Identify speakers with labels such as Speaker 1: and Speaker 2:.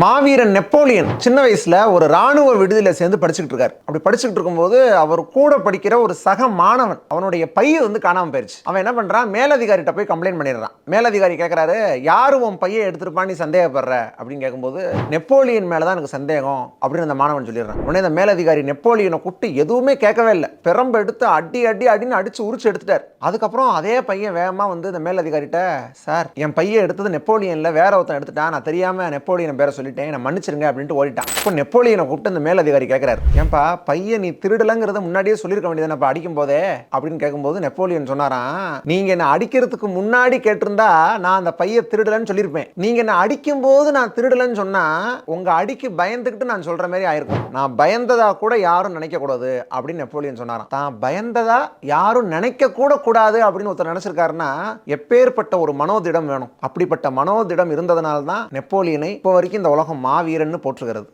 Speaker 1: மாவீரன் Napoleon சின்ன வயசில் ஒரு ராணுவ விடுதியில் சேர்ந்து படிச்சுக்கிட்டு இருக்காரு. அப்படி படிச்சுக்கிட்டு இருக்கும்போது அவர் கூட படிக்கிற ஒரு சக மாணவன் அவனுடைய பையை வந்து காணாமல் போயிருச்சு. அவன் என்ன பண்ணுறான் மேலதிகாரிகிட்ட போய் கம்ப்ளைண்ட் பண்ணிடுறான். மேலதிகாரி கேட்குறாரு யாரும் உன் பையை எடுத்துருப்பான்னு நீ சந்தேகப்படுற? அப்படின்னு கேட்கும்போது நெப்போலியன் மேலே தான் எனக்கு சந்தேகம் அப்படின்னு அந்த மாணவன் சொல்லிடுறான். உடனே அந்த மேலதிகாரி நெப்போலியனை கூப்பிட்டு எதுவுமே கேட்கவே இல்லை. பெரம்பு எடுத்து அடி அடி அடின்னு அடிச்சு உரிச்சு எடுத்துட்டார். அதுக்கப்புறம் அதே பையன் வேகமாக வந்து இந்த மேலதிகாரிட்ட சார் என் பையன் எடுத்தது நெப்போலியனில் வேற ஒருத்தன் எடுத்துட்டான். நான் தெரியாமல் நெப்போலியன் பேரை சொல்லி சொல்லிட்டேன். நான் மன்னிச்சிருங்க அப்படின்ட்டு ஓடிட்டான். இப்போ நெப்போலியனை கூப்பிட்டு அந்த மேலதிகாரி கேட்கிறாரு ஏன்பா பையன் நீ திருடலங்கிறத முன்னாடியே சொல்லியிருக்க வேண்டியது நான் அடிக்கும் போதே அப்படின்னு கேட்கும்போது நெப்போலியன் சொன்னாராம் நீங்க என்ன அடிக்கிறதுக்கு முன்னாடி கேட்டிருந்தா நான் அந்த பைய திருடலன்னு சொல்லியிருப்பேன். நீங்க என்ன அடிக்கும் போது நான் திருடலன்னு சொன்னா உங்க அடிக்கு பயந்துக்கிட்டு நான் சொல்ற மாதிரி ஆயிருக்கும். நான் பயந்ததா கூட யாரும் நினைக்க கூடாது அப்படின்னு நெப்போலியன் சொன்னாராம். தான் பயந்ததா யாரும் நினைக்க கூட கூடாது. அப்படின்னு ஒருத்தர் நினைச்சிருக்காருன்னா எப்பேற்பட்ட ஒரு மனோதிடம் வேணும். அப்படிப்பட்ட மனோதிடம் இருந்ததனால தான் நெப்போலியனை இப்போ வரைக்கும் இந்த உலகம் மாவீரன்னு போற்றுகிறது.